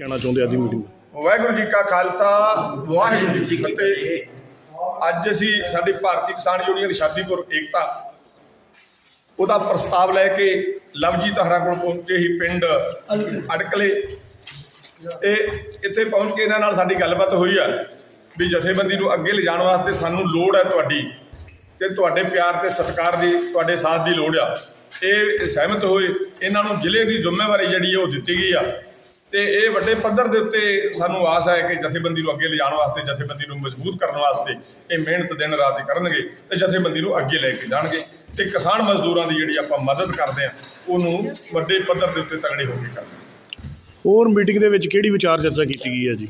ਕਹਿਣਾ ਚਾਹੁੰਦੇ ਅੱਜ ਦੀ ਮੀਟਿੰਗ ਵਾਹਿਗੁਰੂ ਜੀ ਕਾ ਖਾਲਸਾ, ਵਾਹਿਗੁਰੂ ਜੀ ਕੀ ਫਤਿਹ। ਅੱਜ ਅਸੀਂ ਸਾਡੀ ਭਾਰਤੀ ਕਿਸਾਨ ਯੂਨੀਅਨ ਸ਼ਾਦੀਪੁਰ ਏਕਤਾ ਉਹਦਾ ਪ੍ਰਸਤਾਵ ਲੈ ਕੇ ਲਵਜੀਤ ਹਰਾ ਕੋਲ ਪਹੁੰਚੇ ਹੀ ਪਿੰਡ ਅੜਕਲੇ। ਇਹ ਇੱਥੇ ਪਹੁੰਚ ਕੇ ਇਹਨਾਂ ਨਾਲ ਸਾਡੀ ਗੱਲਬਾਤ ਹੋਈ ਆ ਵੀ ਜਥੇਬੰਦੀ ਨੂੰ ਅੱਗੇ ਲਿਜਾਣ ਵਾਸਤੇ ਸਾਨੂੰ ਲੋੜ ਹੈ ਤੁਹਾਡੀ ਤੇ ਤੁਹਾਡੇ ਪਿਆਰ ਤੇ ਸਤਿਕਾਰ ਦੀ, ਤੁਹਾਡੇ ਸਾਥ ਦੀ ਲੋੜ ਆ। ਇਹ ਸਹਿਮਤ ਹੋਏ, ਇਹਨਾਂ ਨੂੰ ਜ਼ਿਲ੍ਹੇ ਦੀ ਜ਼ਿੰਮੇਵਾਰੀ ਜਿਹੜੀ ਹੈ ਉਹ ਦਿੱਤੀ ਗਈ ਆ। ਤੇ ਇਹ ਵੱਡੇ ਪੱਧਰ ਦੇ ਉੱਤੇ ਸਾਨੂੰ ਆਸ ਹੈ ਕਿ ਜਥੇਬੰਦੀ ਨੂੰ ਅੱਗੇ ਲਿਜਾਣ ਵਾਸਤੇ, ਜਥੇਬੰਦੀ ਨੂੰ ਮਜ਼ਬੂਤ ਕਰਨ ਵਾਸਤੇ ਇਹ ਮਿਹਨਤ ਦਿਨ ਰਾਤ ਕਰਨਗੇ ਤੇ ਜਥੇਬੰਦੀ ਨੂੰ ਅੱਗੇ ਲੈ ਕੇ ਜਾਣਗੇ ਤੇ ਕਿਸਾਨ ਮਜ਼ਦੂਰਾਂ ਦੀ ਜਿਹੜੀ ਆਪਾਂ ਮਦਦ ਕਰਦੇ ਆ ਉਹਨੂੰ ਵੱਡੇ ਪੱਧਰ ਦੇ ਉੱਤੇ ਤਗੜੇ ਹੋ ਕੇ ਕਰਦੇ ਹੋਰ ਮੀਟਿੰਗ ਦੇ ਵਿੱਚ ਕਿਹੜੀ ਵਿਚਾਰ ਚਰਚਾ ਕੀਤੀ ਗਈ ਹੈ ਜੀ?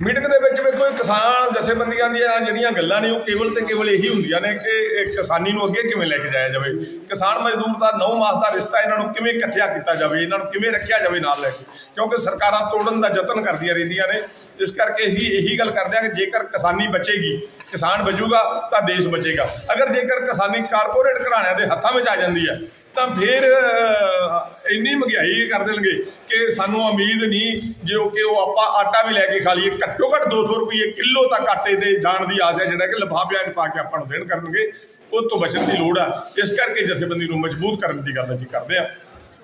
ਮੀਟਿੰਗ ਦੇ ਵਿੱਚ ਵੀ ਕੋਈ ਕਿਸਾਨ ਜਥੇਬੰਦੀਆਂ ਦੀਆਂ ਜਿਹੜੀਆਂ ਗੱਲਾਂ ਨੇ, ਉਹ ਕੇਵਲ ਤੇ ਕੇਵਲ ਇਹੀ ਹੁੰਦੀਆਂ ਨੇ ਕਿ ਇਹ ਕਿਸਾਨੀ ਨੂੰ ਅੱਗੇ ਕਿਵੇਂ ਲੈ ਕੇ ਜਾਇਆ ਜਾਵੇ। ਕਿਸਾਨ ਮਜ਼ਦੂਰ ਦਾ ਨੌ ਮਾਸ ਦਾ ਰਿਸ਼ਤਾ ਇਹਨਾਂ ਨੂੰ ਕਿਵੇਂ ਇਕੱਠਿਆ ਕੀਤਾ ਜਾਵੇ, ਇਹਨਾਂ ਨੂੰ ਕਿਵੇਂ ਰੱਖਿਆ ਜਾਵੇ ਨਾਲ ਲੈ ਕੇ? ਕਿਉਂਕਿ ਸਰਕਾਰਾਂ ਤੋੜਨ ਦਾ ਯਤਨ ਕਰਦੀਆਂ ਰਹਿੰਦੀਆਂ ਨੇ। ਇਸ ਕਰਕੇ ਅਸੀਂ ਇਹੀ ਗੱਲ ਕਰਦੇ ਹਾਂ ਕਿ ਜੇਕਰ ਕਿਸਾਨੀ ਬਚੇਗੀ, ਕਿਸਾਨ ਬਚੂਗਾ ਤਾਂ ਦੇਸ਼ ਬਚੇਗਾ। ਅਗਰ ਜੇਕਰ ਕਿਸਾਨੀ ਕਾਰਪੋਰੇਟ ਘਰਾਣਿਆਂ ਦੇ ਹੱਥਾਂ ਵਿੱਚ ਆ ਜਾਂਦੀ ਹੈ ਤਾਂ ਫਿਰ ਇੰਨੀ ਮਹਿੰਗਾਈ ਕਰ ਦੇਣਗੇ ਕਿ ਸਾਨੂੰ ਉਮੀਦ ਨਹੀਂ ਜੋ ਕਿ ਉਹ ਆਪਾਂ ਆਟਾ ਵੀ ਲੈ ਕੇ ਖਾ ਲਈਏ। ਘੱਟੋ ਘੱਟ 200 ਰੁਪਏ ਕਿਲੋ ਤੱਕ ਆਟੇ ਦੇ ਜਾਣ ਦੀ ਆਸ ਹੈ, ਜਿਹੜਾ ਕਿ ਲਿਫਾਫਿਆਂ 'ਚ ਪਾ ਕੇ ਆਪਾਂ ਨੂੰ ਦੇਣ ਕਰਨਗੇ। ਉਹ ਤੋਂ ਬਚਣ ਦੀ ਲੋੜ ਆ। ਇਸ ਕਰਕੇ ਜਥੇਬੰਦੀ ਨੂੰ ਮਜ਼ਬੂਤ ਕਰਨ ਦੀ ਗੱਲ ਅਸੀਂ ਕਰਦੇ ਆ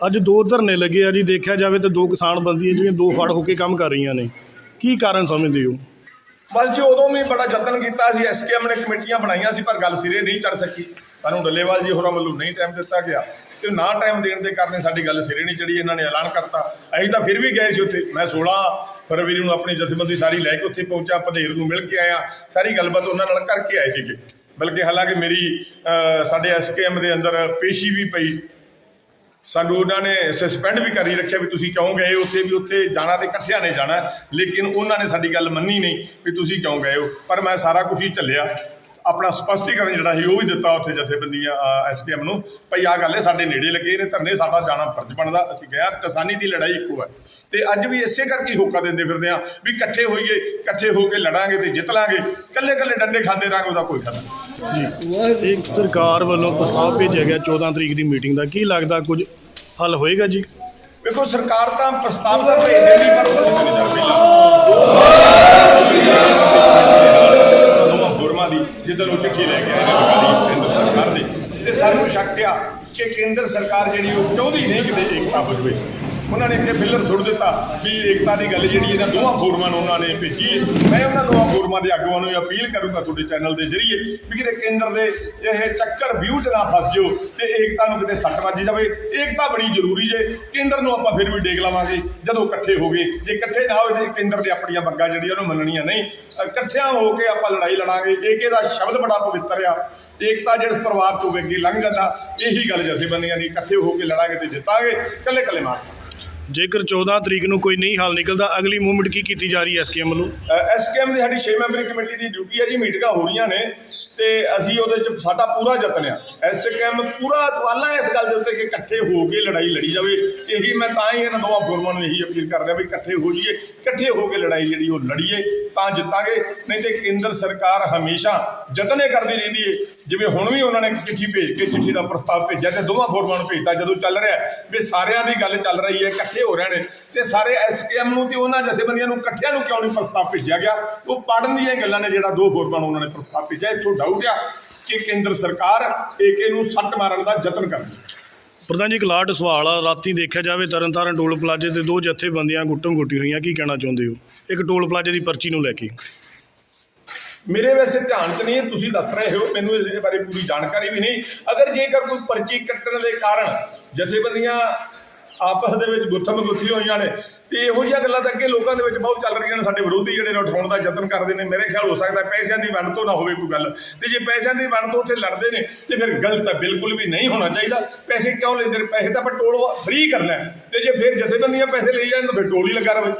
ਅੱਜ ਦੋ ਧਰਨੇ ਲੱਗੇ ਆ ਜੀ। ਦੇਖਿਆ ਜਾਵੇ ਤਾਂ ਦੋ ਕਿਸਾਨ ਬੰਦੀਆਂ ਜਿਹੜੀਆਂ ਦੋ ਫੜ ਹੋ ਕੇ ਕੰਮ ਕਰ ਰਹੀਆਂ ਨੇ। ਕੀ ਕਾਰਨ ਸਮਝਦੇ ਹੋ? ਬਸ ਜੀ ਉਦੋਂ ਵੀ ਬੜਾ ਯਤਨ ਕੀਤਾ ਸੀ ਐਸਕੇਐਮ ਨੇ ਕਮੇਟੀਆਂ ਬਣਾਈਆਂ ਸੀ ਪਰ ਗੱਲ ਸਿਰੇ ਨਹੀਂ ਚੜ ਸਕੀ। ਸਾਨੂੰ ਡੱਲੇਵਾਲ ਜੀ ਹੋਰਾਂ ਵੱਲੋਂ ਨਹੀਂ ਟਾਈਮ ਦਿੱਤਾ ਗਿਆ। ਤੇ ਨਾ ਟਾਈਮ ਦੇਣ ਦੇ ਕਾਰਨ ਸਾਡੀ ਗੱਲ ਸਿਰੇ ਨਹੀਂ ਚੜੀ ਇਹਨਾਂ ਨੇ ਐਲਾਨ ਕਰਤਾ। ਅਸੀਂ ਤਾਂ ਫਿਰ ਵੀ ਗਏ ਸੀ ਉੱਥੇ। ਮੈਂ 16 ਫਰਵਰੀ ਨੂੰ ਆਪਣੀ ਜਥੇਬੰਦੀ ਸਾਰੀ ਲੈ ਕੇ ਉੱਥੇ ਪਹੁੰਚਾ ਪਧੇਰ ਨੂੰ ਮਿਲ ਕੇ ਆਇਆ। ਸਾਰੀ ਗੱਲਬਾਤ ਉਹਨਾਂ ਨਾਲ ਕਰਕੇ ਆਏ ਸੀਗੇ। ਬਲਕਿ ਹਾਲਾਂਕਿ ਮੇਰੀ ਅਹ, ਸਾਡੇ ਐਸਕੇਐਮ ਦੇ ਅੰਦਰ ਪੇਸ਼ੀ ਵੀ ਪਈ। ਸਾਨੂੰ ਉਹਨਾਂ ਨੇ ਸਸਪੈਂਡ ਵੀ ਕਰੀ ਰੱਖਿਆ ਵੀ ਤੁਸੀਂ ਕਿਉਂ ਗਏ ਉੱਥੇ ਵੀ ਉੱਥੇ ਜਾਣਾ ਤੇ ਇਕੱਠਿਆਂ ਨੇ ਜਾਣਾ। ਲੇਕਿਨ ਉਹਨਾਂ ਨੇ ਸਾਡੀ ਗੱਲ ਮੰਨੀ ਨਹੀਂ ਵੀ ਤੁਸੀਂ ਕਿਉਂ ਗਏ ਹੋ। ਪਰ ਮੈਂ ਸਾਰਾ ਕੁਝ ਹੀ ਚੱਲਿਆ ਆਪਣਾ ਸਪਸ਼ਟੀਕਰਨ ਜਿਹੜਾ ਸੀ, ਉਹ ਵੀ ਦਿੱਤਾ ਉੱਥੇ ਜਥੇਬੰਦੀਆਂ ਐਸਕੇਐਮ ਨੂੰ। ਭਈ ਆ ਗੱਲ ਹੈ, ਸਾਡੇ ਨੇੜੇ ਲੱਗੇ ਨੇ, ਧਰਨੇ ਸਾਡਾ ਜਾਣਾ ਫਰਜ਼ ਬਣਦਾ। ਅਸੀਂ ਗਿਆ ਕਿਸਾਨੀ ਦੀ ਲੜਾਈ ਇੱਕੋ ਹੈ। ਤੇ ਅੱਜ ਵੀ ਇਸੇ ਕਰਕੇ ਹੋਕਾ ਦਿੰਦੇ ਫਿਰਦੇ ਆ ਵੀ ਇਕੱਠੇ ਹੋਈਏ, ਇਕੱਠੇ ਹੋ ਕੇ ਲੜਾਂਗੇ ਤੇ ਜਿੱਤ ਲਾਂਗੇ। ਇਕੱਲੇ ਇਕੱਲੇ ਡੰਡੇ ਖਾਂਦੇ ਰਹਾਂਗੇ ਉਹਦਾ ਕੋਈ ਫਾਇਦਾ ਨਹੀਂ। ਜੀ। ਇੱਕ ਸਰਕਾਰ ਵੱਲੋਂ ਪ੍ਰਸਤਾਵ ਭੇਜਿਆ ਗਿਆ 14 ਤਰੀਕ ਦੀ ਮੀਟਿੰਗ ਦਾ। ਕੀ ਲੱਗਦਾ ਕੁਝ ਹੱਲ ਹੋਏਗਾ ਜੀ। ਵੇਖੋ, ਸਰਕਾਰ ਤਾਂ ਪ੍ਰਸਤਾਵ ਤਾਂ ਭੇਜਦੇ ਨਹੀਂ ਪਰ ਉਹ ਨਹੀਂ ਦੀ ਜਿੱਦਣ ਉਹ ਚਿੱਠੀ ਲੈ ਕੇ ਆਏ ਨੇ ਸਰਕਾਰ ਦੀ। ਤੇ ਸਾਨੂੰ ਸ਼ੱਕ ਆ ਕਿ ਕੇਂਦਰ ਸਰਕਾਰ ਜਿਹੜੀ ਉਹ ਚਾਹੁੰਦੀ ਨਹੀਂ ਕਿ ਏਕਤਾ ਬੁਝਵੇ ਉਹਨਾਂ ਨੇ ਕਿ ਫਿਲਰ ਸੁੱਟ ਦਿੱਤਾ ਵੀ ਏਕਤਾ ਦੀ ਗੱਲ ਜਿਹੜੀ ਇਹਨਾਂ ਦੋਵਾਂ ਫੋਰਮਾਂ ਨੂੰ ਉਹਨਾਂ ਨੇ ਭੇਜੀ ਹੈ। ਮੈਂ ਉਹਨਾਂ ਦੋਵਾਂ ਫੋਰਮਾਂ ਦੇ ਆਗੂਆਂ ਨੂੰ ਅਪੀਲ ਕਰੂੰਗਾ ਤੁਹਾਡੇ ਚੈਨਲ ਦੇ ਜ਼ਰੀਏ ਵੀ ਕਿਤੇ ਕੇਂਦਰ ਦੇ ਇਹ ਚੱਕਰ ਵਿਊ 'ਚ ਨਾ ਫਸ ਜਾਓ ਤੇ ਏਕਤਾ ਨੂੰ ਕਿਤੇ ਸੱਟ ਵੱਜ ਜਾਵੇ। ਏਕਤਾ ਬੜੀ ਜ਼ਰੂਰੀ ਜੇ। ਕੇਂਦਰ ਨੂੰ ਆਪਾਂ ਫਿਰ ਵੀ ਡੇਗ ਲਵਾਂਗੇ ਜਦੋਂ ਇਕੱਠੇ ਹੋ ਗਏ। ਜੇ ਇਕੱਠੇ ਨਾ ਹੋਏ ਤੇ ਕੇਂਦਰ ਨੇ ਆਪਣੀਆਂ ਮੰਗਾਂ ਜਿਹੜੀਆਂ ਉਹਨੂੰ ਮੰਨਣੀਆਂ ਨਹੀਂ। ਇਕੱਠਿਆਂ ਹੋ ਕੇ ਆਪਾਂ ਲੜਾਈ ਲੜਾਂਗੇ। ਏਕੇ ਦਾ ਸ਼ਬਦ ਬੜਾ ਪਵਿੱਤਰ ਆ। ਏਕਤਾ ਜਿਹੜਾ ਪਰਿਵਾਰ ਤੋਂ ਅੱਗੇ ਲੰਘ ਜਾਂਦਾ, ਇਹੀ ਗੱਲ ਜਥੇਬੰਦੀਆਂ ਦੀ ਇਕੱਠੇ ਹੋ ਕੇ ਲੜਾਂਗੇ ਤੇ ਜਿੱਤਾਂਗੇ। ਇਕੱਲੇ ਇਕੱਲੇ ਮਾਰ ਜੇਕਰ 14 ਤਰੀਕ ਨੂੰ ਕੋਈ ਨਹੀਂ ਹੱਲ ਨਿਕਲਦਾ, ਅਗਲੀ ਮੂਵਮੈਂਟ ਕੀ ਕੀਤੀ ਜਾ ਰਹੀ ਹੈ ਐਸਕੇਐਮ ਵੱਲੋਂ? ਐਸਕੇਐਮ ਦੀ ਸਾਡੀ 6 ਮੈਂਬਰੀ ਕਮੇਟੀ ਦੀ ਡਿਊਟੀ ਹੈ ਜੀ, ਮੀਟਿੰਗਾਂ ਹੋ ਰਹੀਆਂ ਨੇ ਤੇ ਅਸੀਂ ਉਹਦੇ ਚ ਸਾਡਾ ਪੂਰਾ ਯਤਨ ਆ। ਐਸਕੇਐਮ ਪੂਰਾ ਵਾਲਾ ਇਸ ਗੱਲ ਦੇ ਉੱਤੇ ਕਿ ਇਕੱਠੇ ਹੋ ਕੇ ਲੜਾਈ ਲੜੀ ਜਾਵੇ। ਇਹੀ ਮੈਂ ਤਾਂ ਹੀ ਇਹਨਾਂ ਦੋਵਾਂ ਫੋਰਮਾਂ ਨੂੰ ਇਹੀ ਅਪੀਲ ਕਰਦਾ ਵੀ ਇਕੱਠੇ ਹੋ ਜਾਈਏ, ਇਕੱਠੇ ਹੋ ਕੇ ਲੜਾਈ ਜਿਹੜੀ ਉਹ ਲੜੀਏ, ਤਾਂ ਜਿੱਤਾਂਗੇ। ਨਹੀਂ ਤੇ ਕੇਂਦਰ ਸਰਕਾਰ ਹਮੇਸ਼ਾ ਯਤਨ ਇਹ ਕਰਦੀ ਰਹਿੰਦੀ ਹੈ ਜਿਵੇਂ ਹੁਣ ਵੀ ਉਹਨਾਂ ਨੇ ਚਿੱਠੀ ਭੇਜ ਕੇ ਚਿੱਠੀ ਦਾ ਪ੍ਰਸਤਾਵ ਭੇਜਿਆ ਤੇ ਦੋਵਾਂ ਫੋਰਮਾਂ ਨੂੰ ਭੇਜਤਾ, ਜਦੋਂ ਚੱਲ ਰਿਹਾ ਵੀ ਸਾਰਿਆਂ ਦੀ ਗੱਲ ਚੱਲ ਰਹੀ ਹੈ, ਇਕੱਠੇ ਹੋ ਰਹੇ ਨੇ ਤੇ ਸਾਰੇ ਐਸਕੇਐਮ ਨੂੰ ਤੇ ਉਹਨਾਂ ਜਥੇਬੰਦੀਆਂ ਨੂੰ ਇਕੱਠਿਆਂ ਨੂੰ ਕਿਉਂ ਨਹੀਂ ਪ੍ਰਸਤਾਵ ਭੇਜਿਆ ਗਿਆ? ਉਹ ਪੜਨ ਦੀਆਂ ਗੱਲਾਂ ਨੇ ਜਿਹੜਾ ਦੋ ਫੋਰਮਾਂ ਨੂੰ ਉਹਨਾਂ ਨੇ ਪ੍ਰਸਤਾਵ ਭੇਜਿਆ। ਇੱਥੋਂ ਡਾਊਟ ਆ ਕਿ ਕੇਂਦਰ ਸਰਕਾਰ ਏਕੇ ਨੂੰ ਸੱਟ ਮਾਰਨ ਦਾ ਯਤਨ ਕਰਦੀ ਹੈ। ਪ੍ਰਧਾਨ ਜੀ ਇੱਕ ਲਾਟ ਸਵਾਲ ਆ। ਰਾਤੀ ਦੇਖਿਆ ਜਾਵੇ ਤਰਨਤਾਰਨ ਟੋਲ ਪਲਾਜ਼ੇ ਤੇ ਦੋ ਜਥੇਬੰਦੀਆਂ ਗੁੱਟਮ ਗੁੱਟੀ ਹੋਈਆਂ। ਕੀ ਕਹਿਣਾ ਚਾਹੁੰਦੇ ਹੋ? ਇੱਕ ਟੋਲ ਪਲਾਜ਼ੇ ਦੀ ਪਰਚੀ ਨੂੰ ਲੈ ਕੇ। ਮੇਰੇ ਵੈਸੇ ਧਿਆਨ 'ਚ ਨਹੀਂ ਤੁਸੀਂ ਦੱਸ ਰਹੇ ਹੋ। ਮੈਨੂੰ ਇਸ ਬਾਰੇ ਪੂਰੀ ਜਾਣਕਾਰੀ ਵੀ ਨਹੀਂ। ਅਗਰ ਜੇਕਰ ਕੋਈ ਪਰਚੀ ਕੱਟਣ ਦੇ ਕਾਰਨ ਜਥੇਬੰਦੀਆਂ ਆਪਸ ਦੇ ਵਿੱਚ ਗੁੱਥਮ ਗੁੱਥੀ ਹੋਈਆਂ ਨੇ। ਤੇ ਇਹੋ ਜਿਹੀਆਂ ਗੱਲਾਂ ਤਾਂ ਅੱਗੇ ਲੋਕਾਂ ਦੇ ਵਿੱਚ ਬਹੁਤ ਚੱਲ ਰਹੀਆਂ ਨੇ, ਸਾਡੇ ਵਿਰੋਧੀ ਜਿਹੜੇ ਨੇ ਉਠਾਉਣ ਦਾ ਯਤਨ ਕਰਦੇ ਨੇ। ਮੇਰੇ ਖਿਆਲ ਹੋ ਸਕਦਾ ਪੈਸਿਆਂ ਦੀ ਵੰਡ ਤੋਂ ਨਾ ਹੋਵੇ ਕੋਈ ਗੱਲ। ਤੇ ਜੇ ਪੈਸਿਆਂ ਦੀ ਵੰਡ ਤੋਂ ਉੱਥੇ ਲੜਦੇ ਨੇ, ਤੇ ਫਿਰ ਗਲਤ ਹੈ ਬਿਲਕੁਲ ਵੀ ਨਹੀਂ ਹੋਣਾ ਚਾਹੀਦਾ। ਪੈਸੇ ਕਿਉਂ ਲੈਂਦੇ ਨੇ? ਪੈਸੇ ਤਾਂ ਆਪਾਂ ਟੋਲ ਫ੍ਰੀ ਕਰਨਾ ਹੈ। ਤੇ ਜੇ ਫਿਰ ਜਥੇਬੰਦੀਆਂ ਪੈਸੇ ਲਈ ਜਾਣ, ਤਾਂ ਫਿਰ ਟੋਲ ਹੀ ਲੱਗਾ ਰਵੇ।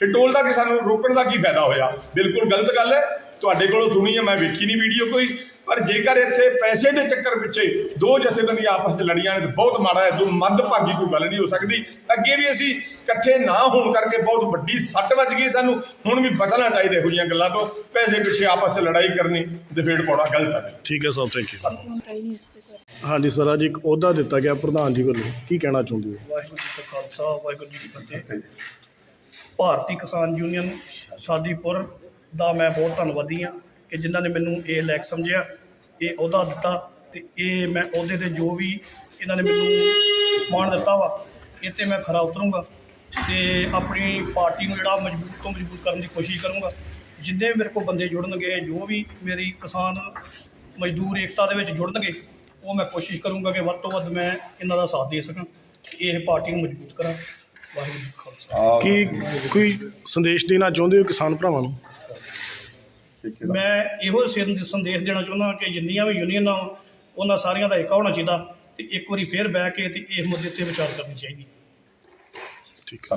ਫਿਰ ਟੋਲ ਦਾ ਕਿ ਸਾਨੂੰ ਰੋਕਣ ਦਾ ਕੀ ਫਾਇਦਾ ਹੋਇਆ? ਬਿਲਕੁਲ ਗਲਤ ਗੱਲ ਹੈ। ਤੁਹਾਡੇ ਕੋਲੋਂ ਸੁਣੀ ਹੈ, ਮੈਂ ਵੇਖੀ ਨਹੀਂ ਵੀਡੀਓ ਕੋਈ। ਪਰ ਜੇਕਰ ਇੱਥੇ ਪੈਸੇ ਦੇ ਚੱਕਰ ਪਿੱਛੇ ਦੋ ਜਥੇਬੰਦੀਆਂ ਆਪਸ ਵਿੱਚ ਲੜੀਆਂ ਨੇ ਤਾਂ ਬਹੁਤ ਮਾੜਾ ਹੈ ਜੋ ਮੰਦਭਾਗੀ ਕੋਈ ਗੱਲ ਨਹੀਂ ਹੋ ਸਕਦੀ। ਅੱਗੇ ਵੀ ਅਸੀਂ ਇਕੱਠੇ ਨਾ ਹੋਣ ਕਰਕੇ ਬਹੁਤ ਵੱਡੀ ਸੱਟ ਵੱਜ ਗਈ ਸਾਨੂੰ। ਹੁਣ ਵੀ ਬਚਣਾ ਚਾਹੀਦਾ ਇਹੋ ਜਿਹੀਆਂ ਗੱਲਾਂ ਤੋਂ। ਪੈਸੇ ਪਿੱਛੇ ਆਪਸ ਵਿੱਚ ਲੜਾਈ ਕਰਨੀ ਦਫੇੜ ਪਾਉਣਾ ਗਲਤ ਹੈ। ਠੀਕ ਹੈ ਸਾਹਿਬ ਥੈਂਕ ਯੂ ਹਾਂਜੀ ਸਰ ਅੱਜ ਇੱਕ ਅਹੁਦਾ ਦਿੱਤਾ ਗਿਆ ਪ੍ਰਧਾਨ ਜੀ ਵੱਲੋਂ। ਕੀ ਕਹਿਣਾ ਚਾਹੁੰਦੇ ਹੋ? ਵਾਹਿਗੁਰੂ ਜੀ ਕਾ ਖਾਲਸਾ ਵਾਹਿਗੁਰੂ ਜੀ ਕੀ ਫਤਿਹ। ਭਾਰਤੀ ਕਿਸਾਨ ਯੂਨੀਅਨ ਸਾਦੀਪੁਰ ਦਾ ਮੈਂ ਬਹੁਤ ਧੰਨਵਾਦੀ ਹਾਂ। ਕਿ ਜਿਨ੍ਹਾਂ ਨੇ ਮੈਨੂੰ ਇਹ ਲਾਇਕ ਸਮਝਿਆ, ਇਹ ਅਹੁਦਾ ਦਿੱਤਾ ਤੇ ਇਹ ਮੈਂ ਅਹੁਦੇ ਤੇ ਜੋ ਵੀ ਇਹਨਾਂ ਨੇ ਮੈਨੂੰ ਮਾਣ ਦਿੱਤਾ ਵਾ ਇਹ ਤੇ ਮੈਂ ਖਰਾ ਉਤਰੂੰਗਾ ਤੇ ਆਪਣੀ ਪਾਰਟੀ ਨੂੰ ਜਿਹੜਾ ਮਜ਼ਬੂਤ ਤੋਂ ਮਜ਼ਬੂਤ ਕਰਨ ਦੀ ਕੋਸ਼ਿਸ਼ ਕਰੂੰਗਾ। ਜਿੰਨੇ ਵੀ ਮੇਰੇ ਕੋਲ ਬੰਦੇ ਜੁੜਨਗੇ, ਜੋ ਵੀ ਮੇਰੀ ਕਿਸਾਨ ਮਜ਼ਦੂਰ ਏਕਤਾ ਦੇ ਵਿੱਚ ਜੁੜਨਗੇ, ਉਹ ਮੈਂ ਕੋਸ਼ਿਸ਼ ਕਰੂੰਗਾ ਕਿ ਵੱਧ ਤੋਂ ਵੱਧ ਮੈਂ ਇਹਨਾਂ ਦਾ ਸਾਥ ਦੇ ਸਕਾਂ ਤੇ ਇਹ ਪਾਰਟੀ ਨੂੰ ਮਜ਼ਬੂਤ ਕਰਾਂ। ਵਾਹਿਗੁਰੂ ਜੀ ਖਾਲਸਾ। ਕੀ ਕੋਈ ਸੰਦੇਸ਼ ਦੇਣਾ ਚਾਹੁੰਦੇ ਹੋ ਕਿਸਾਨ ਭਰਾਵਾਂ ਨੂੰ? ਮੈਂ ਇਹੋ ਸੰਦ- ਸੰਦੇਸ਼ ਦੇਣਾ ਚਾਹੁੰਦਾ ਕਿ ਜਿੰਨੀਆਂ ਵੀ ਯੂਨੀਅਨਾਂ ਉਹਨਾਂ ਸਾਰੀਆਂ ਦਾ ਏਕਾ ਹੋਣਾ ਚਾਹੀਦਾ ਤੇ ਇੱਕ ਵਾਰੀ ਫੇਰ ਬਹਿ ਕੇ ਤੇ ਇਸ ਮੁੱਦੇ ਤੇ ਵਿਚਾਰ ਕਰਨੀ ਚਾਹੀਦੀ। ਠੀਕ ਹੈ